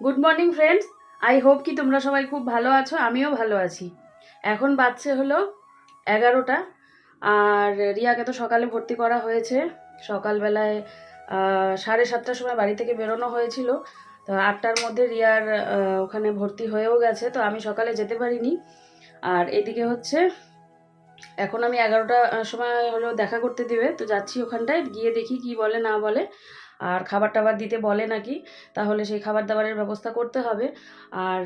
Good morning friends I hope কি তোমরা সবাই খুব ভালো আছো, আমিও ভালো আছি। এখন বাচ্চা হলো এগারোটা, আর রিয়াকে তো সকালে ভর্তি করা হয়েছে। সকালবেলায় সাড়ে সাতটার সময় বাড়ি থেকে বেরোনো হয়েছিল। তো আটটার মধ্যে রিয়ার ওখানে ভর্তি হয়েও গেছে, তো আমি সকালে যেতে পারিনি। আর এদিকে হচ্ছে, এখন আমি এগারোটা সময় হলো দেখা করতে দিবে, তো যাচ্ছি ওখানটায়, গিয়ে দেখি কি বলে না বলে। আর খাবার টাবার দিতে বলে নাকি, তাহলে সেই খাবার দাবারের ব্যবস্থা করতে হবে। আর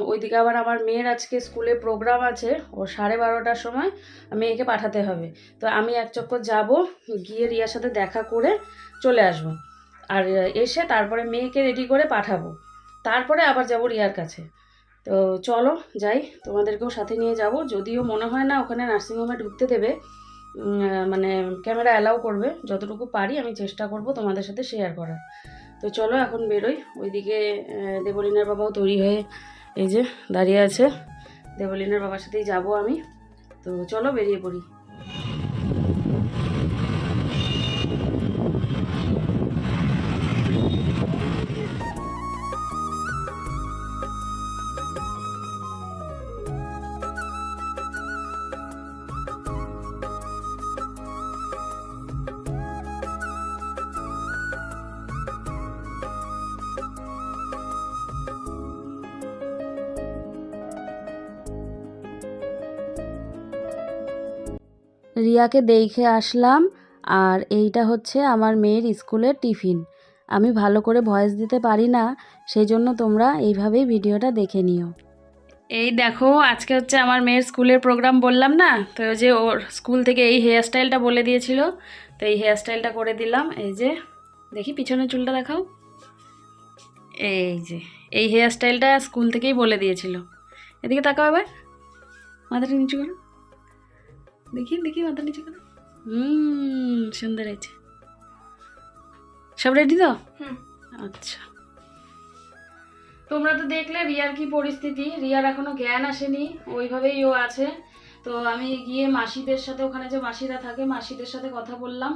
ওইদিকে আবার আমার মেয়ের আজকে স্কুলে প্রোগ্রাম আছে ও সাড়ে বারোটার সময় মেয়েকে পাঠাতে হবে। তো আমি এক চক্কর যাব, গিয়ে রিয়ার সাথে দেখা করে চলে আসব। আর, এসে তারপরে মেয়েকে রেডি করে পাঠাবো। তারপরে আবার যাব রিয়ার কাছে। তো চলো, যাই, তোমাদেরকেও সাথে নিয়ে যাব। যদিও মনে হয় না ওখানে নার্সিংহোমে ঢুকতে দেবে। মানে ক্যামেরা অ্যালাউ করবে, যতটুকু পারি আমি চেষ্টা করব তোমাদের সাথে শেয়ার করার। তো চলো এখন বেরোই, ওইদিকে দেবলিনার বাবাও তৈরি হয়ে এই যে দাঁড়িয়ে আছে। দেবলিনার বাবার সাথেই যাব আমি। তো চলো বেরিয়ে পড়ি। রিয়াকে দেখে আসলাম আর এইটা হচ্ছে আমার মেয়ের স্কুলের টিফিন। আমি ভালো করে ভয়েস দিতে পারি না সেই জন্য তোমরা এইভাবেই ভিডিওটা দেখে নিও। এই দেখো, আজকে হচ্ছে আমার মেয়ের স্কুলের প্রোগ্রাম বললাম না? তো যে ওর স্কুল থেকে এই হেয়ার স্টাইলটা বলে দিয়েছিল, তো এই হেয়ার স্টাইলটা করে দিলাম। এই যে, দেখি পিছনের চুলটা দেখাও। এই যে, এই হেয়ার স্টাইলটা স্কুল থেকেই বলে দিয়েছিল। এদিকে তাকাও এবার, মাথাটা নিচু করো। দেখি দেখি মাথা নিচু করো। হুম সুন্দর হয়েছে। সব রেডি তো? আচ্ছা। তোমরা তো দেখলে রিয়ার কি পরিস্থিতি। রিয়ার এখনও জ্ঞান আসেনি ওইভাবেই ও আছে। তো আমি গিয়ে মাসিদের সাথে ওখানে যে মাসিরা থাকে মাসিদের সাথে কথা বললাম।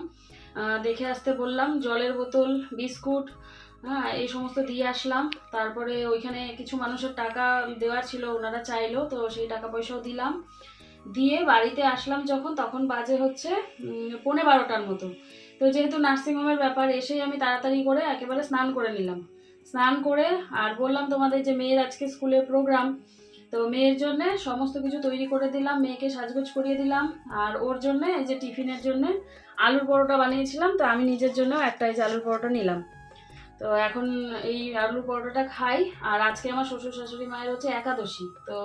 দেখে আসতে বললাম জলের বোতল বিস্কুট হ্যাঁ এই সমস্ত দিয়ে আসলাম। তারপরে ওইখানে কিছু মানুষের টাকা দেওয়ার ছিল ওনারা চাইলো তো সেই টাকা পয়সাও দিলাম। দিয়ে বাড়িতে আসলাম যখন তখন বাজে হচ্ছে উম, পৌনে বারোটার মতো। তো যেহেতু নার্সিংহোমের ব্যাপার এসেই আমি তাড়াতাড়ি করে একেবারে স্নান করে নিলাম। স্নান করে আর বললাম তোমাদের যে মেয়ের আজকে স্কুলে প্রোগ্রাম তো মেয়ের জন্যে সমস্ত কিছু তৈরি করে দিলাম মেয়েকে সাজগোজ করিয়ে দিলাম আর ওর জন্যে এই যে টিফিনের জন্য আলুর পরোটা বানিয়েছিলাম তো আমি নিজের জন্য একটা এই যে আলুর পরোটা নিলাম। তো এখন এই আলুর পরোটাটা খাই আর আজকে আমার শ্বশুর শাশুড়ি মায়ের হচ্ছে একাদশী তো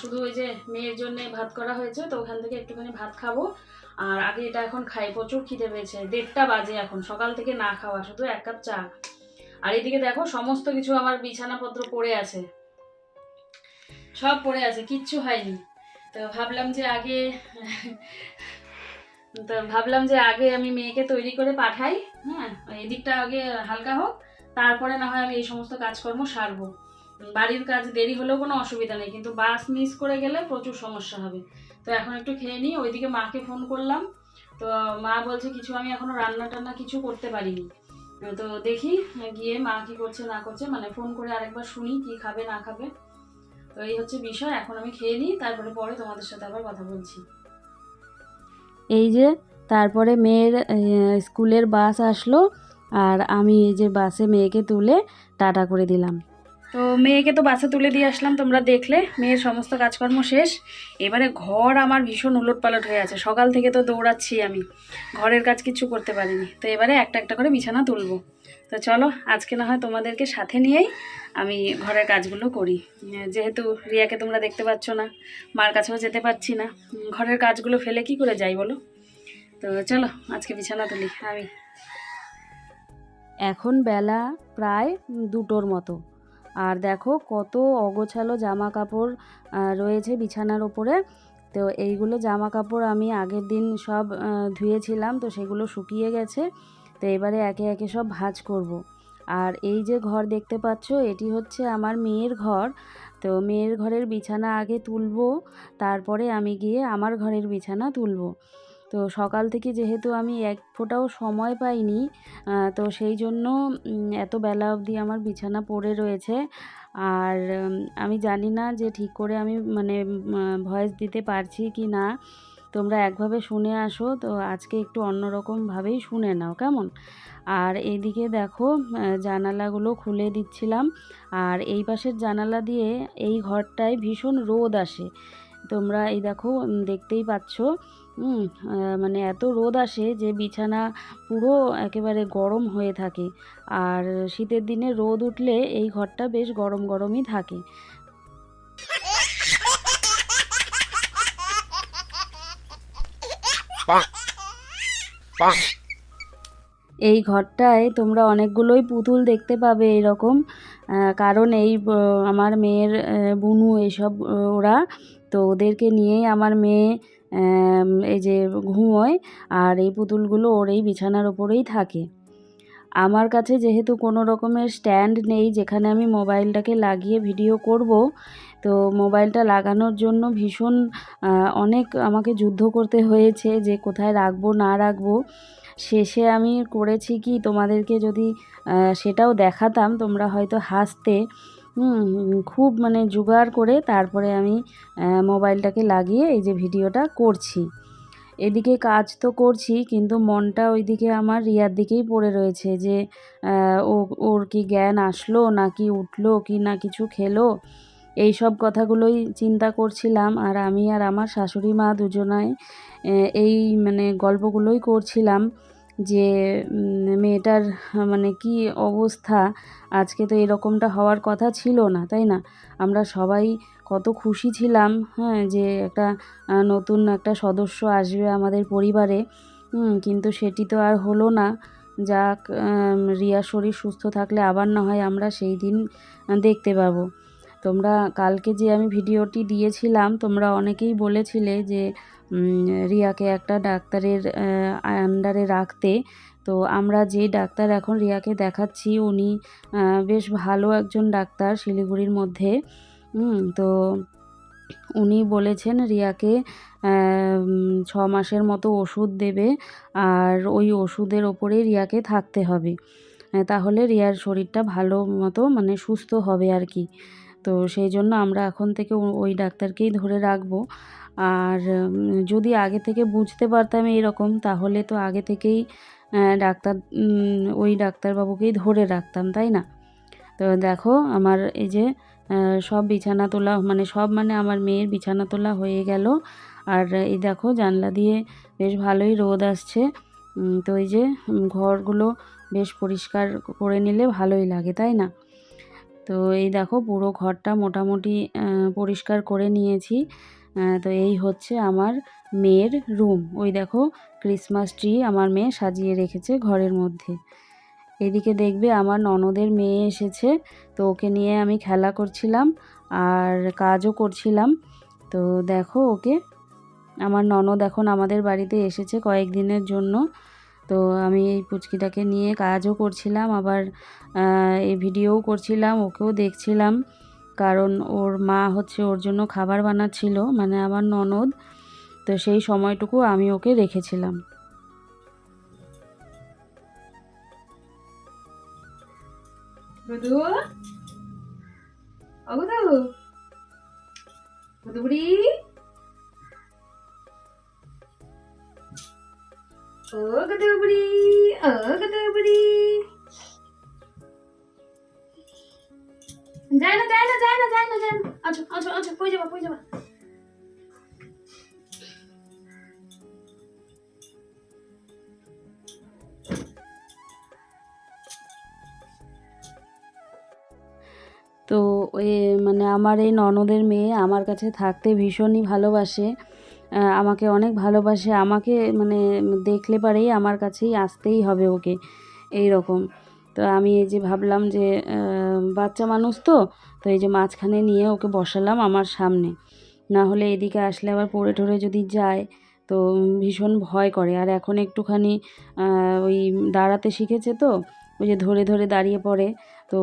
শুধু ওই যে মেয়ের জন্য ভাত করা হয়েছে, তো ওখান থেকে একটুখানি ভাত খাব। আর আগে এটা এখন খাই, প্রচুর খিদে পেয়েছে। দেড়টা বাজে এখন, সকাল থেকে না খাওয়া, শুধু এক কাপ চা। আর এদিকে দেখো, সমস্ত কিছু আমার বিছানাপত্র পড়ে আছে। সব পড়ে আছে, কিচ্ছু হয়নি। তো ভাবলাম যে আগে, তো ভাবলাম যে আগে আমি মেয়েকে তৈরি করে পাঠাই হ্যাঁ এদিকটা আগে হালকা হোক, তারপরে না হয় আমি এই সমস্ত কাজকর্ম সারবো। বাড়ির কাজ দেরি হলেও কোনো অসুবিধা নেই, কিন্তু বাস মিস করে গেলে প্রচুর সমস্যা হবে। তো এখন একটু খেয়ে নিই, ওইদিকে মাকে ফোন করলাম। তো মা বলছে কিছু আমি এখনও রান্না টান্না কিছু করতে পারিনি। তো দেখি গিয়ে মা কি করছে না করছে মানে ফোন করে আরেকবার শুনি কি খাবে না খাবে। তো এই হচ্ছে বিষয়, এখন আমি খেয়ে নিই, তারপরে পরে তোমাদের সাথে আবার কথা বলছি। এই যে তারপরে মেয়ের স্কুলের বাস আসলো, আর আমি এই যে বাসে মেয়েকে তুলে টাটা করে দিলাম। তো মেয়েকে তো বাসে তুলে দিয়ে আসলাম, তোমরা দেখলে, মেয়ের সমস্ত কাজকর্ম শেষ। এবারে ঘর আমার ভীষণ উলট পালট হয়ে আছে, সকাল থেকে তো দৌড়াচ্ছি আমি। ঘরের কাজ কিছু করতে পারিনি, তো এবারে একটা একটা করে বিছানা তুলবো। তো চলো, আজকে না হয় তোমাদেরকে সাথে নিয়েই আমি ঘরের কাজগুলো করি। যেহেতু রিয়াকে তোমরা দেখতে পাচ্ছ না, মার কাছেও যেতে পারছি না, ঘরের কাজগুলো ফেলে কি করে যাই বলো? তো চলো, আজকে বিছানা তুলি, আমি। এখন বেলা প্রায় দুটোর মতো। আর দেখো কত অগোছালো জামা কাপড় রয়েছে বিছানার ওপরে। তো এইগুলো জামা কাপড় আমি আগের দিন সব ধুয়েছিলাম, তো সেগুলো শুকিয়ে গেছে। তো এবারে একে একে সব ভাঁজ করব। আর এই যে ঘর দেখতে পাচ্ছ, এটি হচ্ছে আমার মেয়ের ঘর। তো মেয়ের ঘরের বিছানা আগে তুলবো, তারপরে আমি গিয়ে আমার ঘরের বিছানা তুলবো। তো সকাল থেকে যেহেতু আমি এক ফোঁটাও সময় পাইনি তো সেই জন্য এত বেলা অবধি আমার বিছানা পড়ে রয়েছে। আর আমি জানি না যে ঠিক করে আমি মানে ভয়েস দিতে পারছি কি না। তোমরা একভাবে শুনে আসো, তো আজকে একটু অন্যরকমভাবেই শুনে নাও, কেমন? আর এইদিকে দেখো জানালাগুলো খুলে দিচ্ছিলাম। আর এই পাশের জানালা দিয়ে এই ঘরটায় ভীষণ রোদ আসে। তোমরা এই দেখো দেখতেই পাচ্ছ মানে এত রোদ আসে যে বিছানা পুরো একেবারে গরম হয়ে থাকে। আর শীতের দিনে রোদ উঠলে এই ঘরটা বেশ গরম গরমই থাকে। এই ঘরটায় তোমরা অনেকগুলোই পুতুল দেখতে পাবে এরকম কারণ এই আমার মেয়ের বুনু এইসব আহ, ওরা তো ওদেরকে নিয়েই আমার মেয়ে এই যে ঘুমোয় আর এই পুতুলগুলো ওর এই বিছানার ওপরেই থাকে। আমার কাছে যেহেতু কোনো রকমের স্ট্যান্ড নেই যেখানে আমি মোবাইলটাকে লাগিয়ে ভিডিও করব, তো মোবাইলটা লাগানোর জন্য ভীষণ অনেক আমাকে যুদ্ধ করতে হয়েছে যে কোথায় রাখব, না রাখব। শেষে আমি করেছি কি তোমাদেরকে যদি সেটাও দেখাতাম তোমরা হয়তো হাসতে। খুব মানে জোগাড় করে তারপরে আমি মোবাইলটাকে লাগিয়ে এই যে ভিডিওটা করছি। এদিকে কাজ তো করছি, কিন্তু মনটা ওইদিকে আমার রিয়ার দিকেই পড়ে রয়েছে যে ও, ওর কি জ্ঞান আসলো, নাকি উঠল, কি না কিছু খেলো? এই সব কথাগুলোই চিন্তা করছিলাম আর আমি আর আমার শাশুড়ি মা দুজনায় এই মানে গল্পগুলোই করছিলাম। যে মেয়েটার মানে কি অবস্থা? আজকে তো এরকমটা হওয়ার কথা ছিল না, তাই না? আমরা সবাই কত খুশি ছিলাম হ্যাঁ যে একটা নতুন একটা সদস্য আসবে আমাদের পরিবারে কিন্তু সেটি তো আর হলো না। যাক রিয়ার শরীর সুস্থ থাকলে আবার না হয় আমরা সেই দিন দেখতে পাবো। তোমরা কালকে যে আমি ভিডিওটি দিয়েছিলাম, তোমরা অনেকেই বলেছিলে যে রিয়াকে একটা ডাক্তারের আন্ডারে রাখতে। তো আমরা যে ডাক্তার এখন রিয়াকে দেখাচ্ছি, উনি বেশ ভালো একজন ডাক্তার শিলিগুড়ির মধ্যে। তো উনি বলেছেন রিয়াকে ছ মাসের মতো ওষুধ দেবে আর ওই ওষুধের ওপরেই রিয়াকে থাকতে হবে। তাহলে রিয়ার শরীরটা ভালো মতো মানে সুস্থ হবে আর কি। তো সেই জন্য আমরা এখন থেকে ওই ডাক্তারকেই ধরে রাখব। আর যদি আগে থেকে বুঝতে পারতাম এরকম, তাহলে তো আগে থেকেই ডাক্তার ওই ডাক্তারবাবুকেই ধরে রাখতাম, তাই না? তো দেখো, আমার এই যে সব বিছানা তোলা মানে সব মানে আমার মেয়ের বিছানা তোলা হয়ে গেল। আর এই দেখো, জানলা দিয়ে বেশ ভালোই রোদ আসছে। তো এই যে ঘরগুলো বেশ পরিষ্কার করে নিলে ভালোই লাগে, তাই না? তো এই দেখো, পুরো ঘরটা মোটামুটি পরিষ্কার করে নিয়েছি। তো এই হচ্ছে আমার মেয়ের রুম ওই দেখো ক্রিসমাস ট্রি আমার মেয়ে সাজিয়ে রেখেছে ঘরের মধ্যে। এদিকে দেখবে আমার ননদের মেয়ে এসেছে, তো ওকে নিয়ে আমি খেলা করছিলাম আর কাজও করছিলাম। তো দেখো ওকে, আমার ননদ এখন আমাদের বাড়িতে এসেছে কয়েকদিনের জন্য। তো আমি এই পুচকিটাকে নিয়ে কাজও করছিলাম, আবার এই ভিডিওও করছিলাম, ওকেও দেখছিলাম। কারণ ওর মা হচ্ছে ওর জন্য খাবার বানাচ্ছিল মানে আমার ননদ। তো সেই সময়টুকু আমি ওকে রেখেছিলাম। ও মধু? ও গদু না না না না না। আচ্ছা আচ্ছা আচ্ছা যাবা যাবা? তো এ মানে আমার এই ননদের মেয়ে আমার কাছে থাকতে ভীষণই ভালোবাসে। আমাকে অনেক ভালোবাসে। আমাকে মানে দেখলে পারেই আমার কাছেই আসতেই হবে ওকে। এই রকম তো আমি এই যে ভাবলাম যে বাচ্চা মানুষ তো তো এই যে মাঝখানে নিয়ে ওকে বসালাম আমার সামনে। না হলে এদিকে আসলে আবার পড়ে টরে যদি যায়, তো ভীষণ ভয় করে। আর এখন একটুখানি ওই দাঁড়াতে শিখেছে তো, ওই যে ধরে ধরে দাঁড়িয়ে পড়ে। তো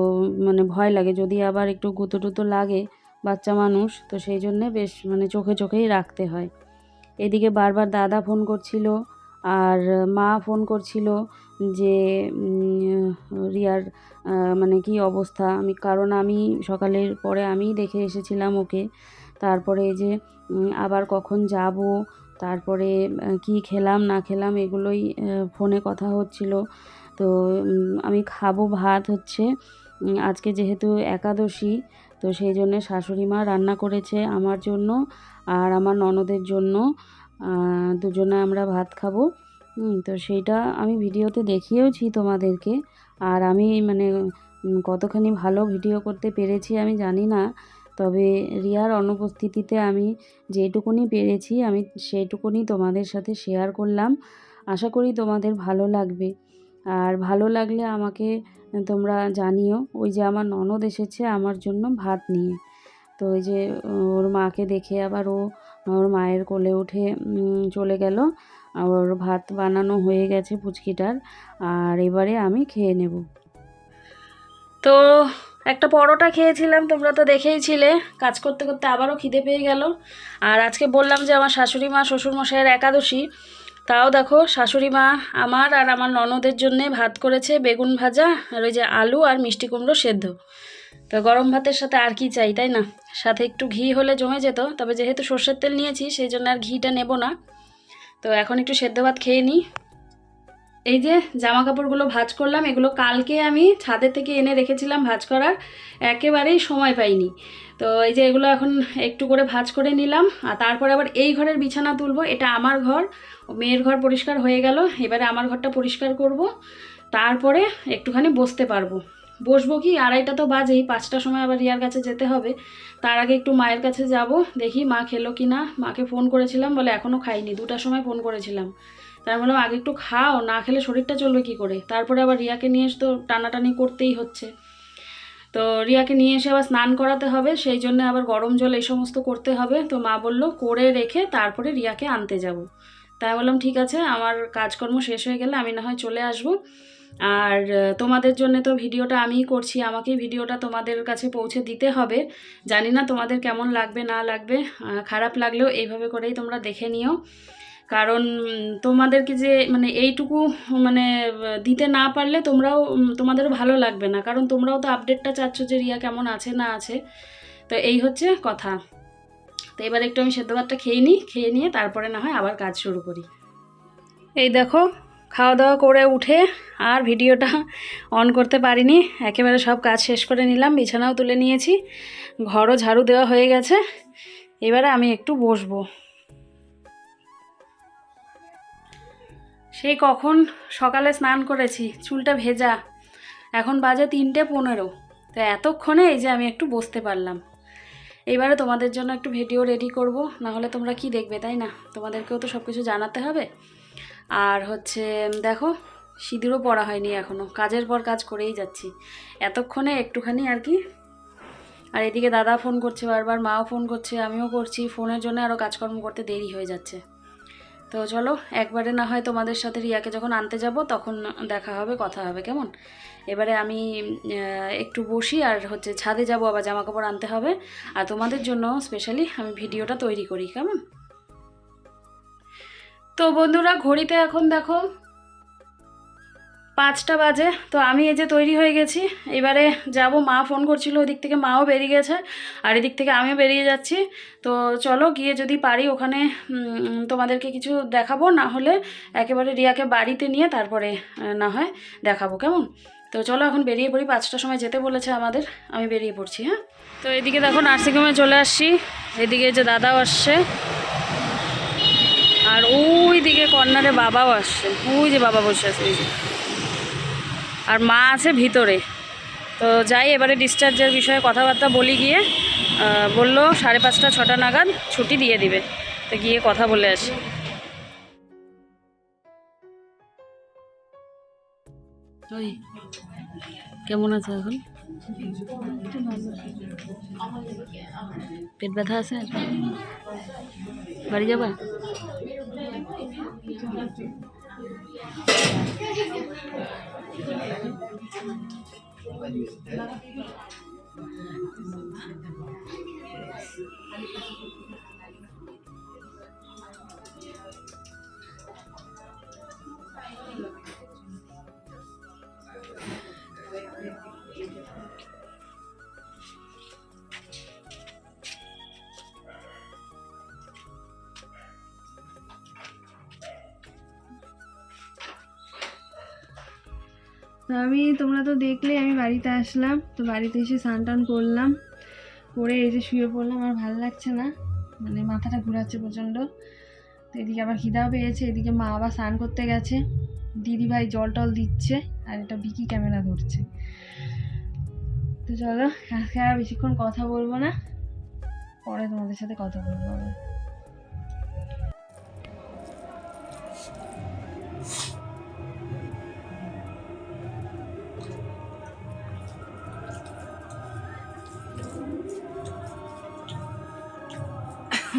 মানে ভয় লাগে, যদি আবার একটু গুঁতো টুতো লাগে বাচ্চা মানুষ, তো সেই জন্যে বেশ মানে চোখে চোখেই রাখতে হয়। এদিকে বারবার দাদা ফোন করছিল, আর মা ফোন করছিল যে রিয়ার মানে কি অবস্থা? আমি, কারণ আমি সকালের পরে আমিই দেখে এসেছিলাম ওকে। তারপরে যে আবার কখন যাব, তারপরে কি খেলাম, না খেলাম, এগুলোই ফোনে কথা হচ্ছিল। তো আমি খাব ভাত হচ্ছে আজকে যেহেতু একাদশী, তো সেই জন্যে শাশুড়ি মা রান্না করেছে আমার জন্য আর আমার ননদের জন্য। দুজনে আমরা ভাত খাব। তো সেইটা আমি ভিডিওতে দেখিয়েওছি তোমাদেরকে। আর আমি মানে কতখানি ভালো ভিডিও করতে পেরেছি আমি জানি না। তবে রিয়ার অনুপস্থিতিতে আমি যেটুকুনি পেরেছি, আমি সেইটুকুনি তোমাদের সাথে শেয়ার করলাম। আশা করি তোমাদের ভালো লাগবে। আর ভালো লাগলে আমাকে, তোমরা জানিও, ওই যে আমার ননদ এসেছে আমার জন্য ভাত নিয়ে। তো ওই যে, ওর মাকে দেখে আবার ও ওর মায়ের কোলে উঠে চলে গেল। আর ওর ভাত বানানো হয়ে গেছে পুচকিটার, আর এবারে আমি খেয়ে নেব। তো একটা পরোটা খেয়েছিলাম, তোমরা তো দেখেইছিলে। কাজ করতে করতে আবারও খিদে পেয়ে গেল। আর আজকে বললাম যে আমার শাশুড়ি মা, শ্বশুরমশাইয়ের একাদশী। তাও দেখো, শাশুড়ি মা আমার আর আমার ননদের জন্যে ভাত করেছে বেগুন ভাজা, আর ওই যে আলু আর মিষ্টি কুমড়ো সেদ্ধ। তো গরম ভাতের সাথে আর কি চাই, তাই না? সাথে একটু ঘি হলে জমে যেত, তবে যেহেতু সর্ষের তেল নিয়েছি, সেই জন্য আর ঘিটা নেব না। তো এখন একটু সেদ্ধ ভাত খেয়ে নিই। এই যে জামা কাপড়গুলো ভাজ করলাম, এগুলো কালকে আমি ছাদের থেকে এনে রেখেছিলাম ভাজ করার, একেবারেই সময় পাইনি। তো এই যে এগুলো এখন একটু করে ভাজ করে নিলাম, আর তারপরে আবার এই ঘরের বিছানা তুলবো, এটা আমার ঘর, মেয়ের ঘর পরিষ্কার হয়ে গেল, এবারে আমার ঘরটা পরিষ্কার করব, তারপরে একটুখানি বসতে পারব। বসবো কি? আড়াইটা তো বাজেই, পাঁচটার সময় আবার রিয়ার কাছে যেতে হবে। তার আগে একটু মায়ের কাছে যাব, দেখি মা খেলো কি না মাকে ফোন করেছিলাম, বলে এখনও খাইনি, দুটার সময় ফোন করেছিলাম। তার বললাম আগে একটু খাও, না খেলে শরীরটা চলবে কি করে? তারপরে আবার রিয়াকে নিয়ে এসে তো টানাটানি করতেই হচ্ছে। তো রিয়াকে নিয়ে এসে আবার স্নান করাতে হবে, সেই জন্য আবার গরম জল এই সমস্ত করতে হবে। তো মা বলল, করে রেখে তারপরে রিয়াকে আনতে যাব। তাই বললাম, ঠিক আছে, আমার কাজকর্ম শেষ হয়ে গেলে আমি না হয় চলে আসব। আর তোমাদের জন্য তো ভিডিওটা আমিই করছি, আমাকেই ভিডিওটা তোমাদের কাছে পৌঁছে দিতে হবে। জানি না তোমাদের কেমন লাগবে, না লাগবে খারাপ লাগলেও এইভাবে করেই তোমরা দেখে নিও। কারণ তোমাদেরকে যে মানে এইটুকু মানে দিতে না পারলে তোমরাও তোমাদেরও ভালো লাগবে না। কারণ তোমরাও তো আপডেটটা চাচ্ছ যে রিয়া কেমন আছে, না আছে। তো এই হচ্ছে কথা। তো এবার একটু আমি সেদ্ধ ভাতটা খেয়ে নিই, খেয়ে নিয়ে তারপরে না হয় আবার কাজ শুরু করি। এই দেখো খাওয়া দাওয়া করে উঠে আর ভিডিওটা অন করতে পারিনি। একেবারে সব কাজ শেষ করে নিলাম, বিছানাও তুলে নিয়েছি, ঘরও ঝাড়ু দেওয়া হয়ে গেছে। এবারে আমি একটু বসবো। সেই কখন? সকালে স্নান করেছি, চুলটা ভেজা। এখন বাজে তিনটে পনেরো। তো এতক্ষণে এই যে আমি একটু বসতে পারলাম। এবারে তোমাদের জন্য একটু ভিডিও রেডি করব না হলে তোমরা কি দেখবে, তাই না? তোমাদেরকেও তো সব কিছু জানাতে হবে। আর হচ্ছে, দেখো, সিঁদুরও পড়া হয়নি এখনও কাজের পর কাজ করেই যাচ্ছি। এতক্ষণে একটুখানি আর কি, আর এদিকে দাদা ফোন করছে বারবার, মাও ফোন করছে, আমিও করছি। ফোনের জন্য আরও কাজকর্ম করতে দেরি হয়ে যাচ্ছে। তো চলো, একবারে না হয় তোমাদের সাথে রিয়াকে যখন আনতে যাব, তখন দেখা হবে, কথা হবে, কেমন? এবারে আমি একটু বসি আর হচ্ছে ছাদে যাব, আবার জামা কাপড় আনতে হবে। আর তোমাদের জন্য স্পেশালি আমি ভিডিওটা তৈরি করি, কেমন? তো বন্ধুরা, ঘড়িতে এখন দেখো পাঁচটা বাজে। তো আমি এই যে তৈরি হয়ে গেছি। এবারে যাব, মা ফোন করছিল, ওদিক থেকে মাও বেরিয়ে গেছে, আর এদিক থেকে আমিও বেরিয়ে যাচ্ছি। তো চলো, গিয়ে যদি পারি ওখানে তোমাদেরকে কিছু দেখাবো, না হলে একেবারে রিয়াকে বাড়িতে নিয়ে তারপরে না হয় দেখাবো, কেমন? তো চলো, এখন বেরিয়ে পড়ি, পাঁচটার সময় যেতে বলেছে আমাদের, আমি বেরিয়ে পড়ছি হ্যাঁ? তো এদিকে দেখো, নার্সিংহোমে চলে আসছি। এদিকে যে দাদাও আসছে। আর ওই দিকে কর্নারে বাবাও আসছে। ওই যে বাবা বসে আছে ওই যে। আর মা আছে ভিতরে। তো যাই, এবারে ডিসচার্জের বিষয়ে কথাবার্তা বলি গিয়ে বলল সাড়ে পাঁচটা, ছটা নাগাদ ছুটি দিয়ে দিবে। তো গিয়ে কথা বলে আসি। কেমন আছে এখন? পেট ব্যথা আছে আর? বাড়ি যাবা তো আমি, তোমরা তো দেখলে, আমি বাড়িতে আসলাম। তো বাড়িতে এসে স্নান টান করলাম। করে এই যে শুয়ে পড়লাম, আর ভালো লাগছে না। মানে মাথাটা ঘুরাচ্ছে প্রচণ্ড। তো এদিকে আবার খিদাও পেয়েছে। এদিকে মা আবার স্নান করতে গেছে। দিদি ভাই জল টল দিচ্ছে, আর এটা বিকি ক্যামেরা ধরছে। তো চলো আজকে আর বেশিক্ষণ কথা বলব না। পরে তোমাদের সাথে কথা বলব তো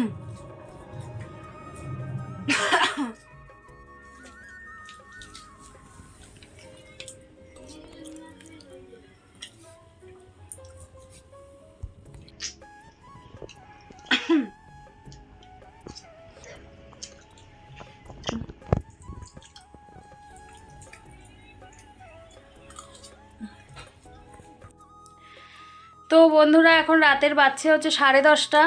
বন্ধুরা এখন রাতের বাচ্চা হচ্ছে সাড়ে দশটা।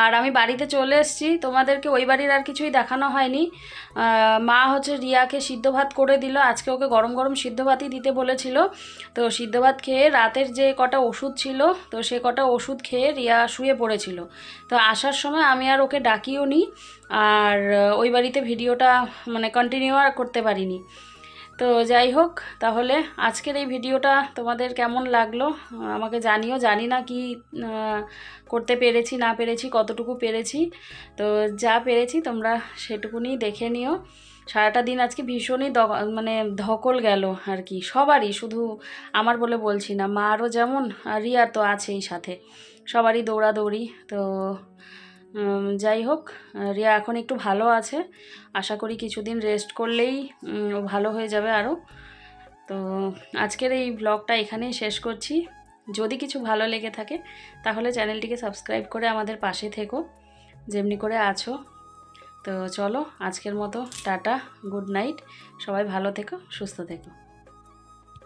আর আমি বাড়িতে চলে এসেছি। তোমাদেরকে ওই বাড়ির আর কিছুই দেখানো হয়নি। মা হচ্ছে রিয়াকে সিদ্ধ ভাত করে দিল। আজকে ওকে গরম গরম সিদ্ধ ভাতই দিতে বলেছিল। তো সিদ্ধ ভাত খেয়ে রাতের যে কটা ওষুধ ছিল, তো সে কটা ওষুধ খেয়ে রিয়া শুয়ে পড়েছিল। তো আসার সময় আমি আর ওকে ডাকিও নি আর ওই বাড়িতে ভিডিওটা মানে কন্টিনিউ আর করতে পারিনি। তো যাই হোক, তাহলে আজকের এই ভিডিওটা তোমাদের কেমন লাগল? আমাকে জানিও, জানি না কি করতে পেরেছি, না পেরেছি, কতটুকু পেরেছি। তো যা পেরেছি তোমরা সেটুকুনি দেখে নিও। সারাটা দিন আজকে ভীষণই মানে ধকল গেল আর কি, সবারই, শুধু আমার বলে বলছি না, মারও যেমন আর রিয়ার তো আছেই সাথে, সবারই দৌড়াদৌড়ি। তো যাই হোক, রিয়া এখন একটু ভালো আছে। আশা করি কিছুদিন রেস্ট করলেই ভালো হয়ে যাবে আরও তো আজকের এই ব্লগটা এখানেই শেষ করছি। যদি কিছু ভালো লেগে থাকে, তাহলে চ্যানেলটিকে সাবস্ক্রাইব করে আমাদের পাশে থেকো, যেমনি করে আছো। তো চলো, আজকের মতো, টাটা গুড নাইট সবাই ভালো থেকো, সুস্থ থেকো।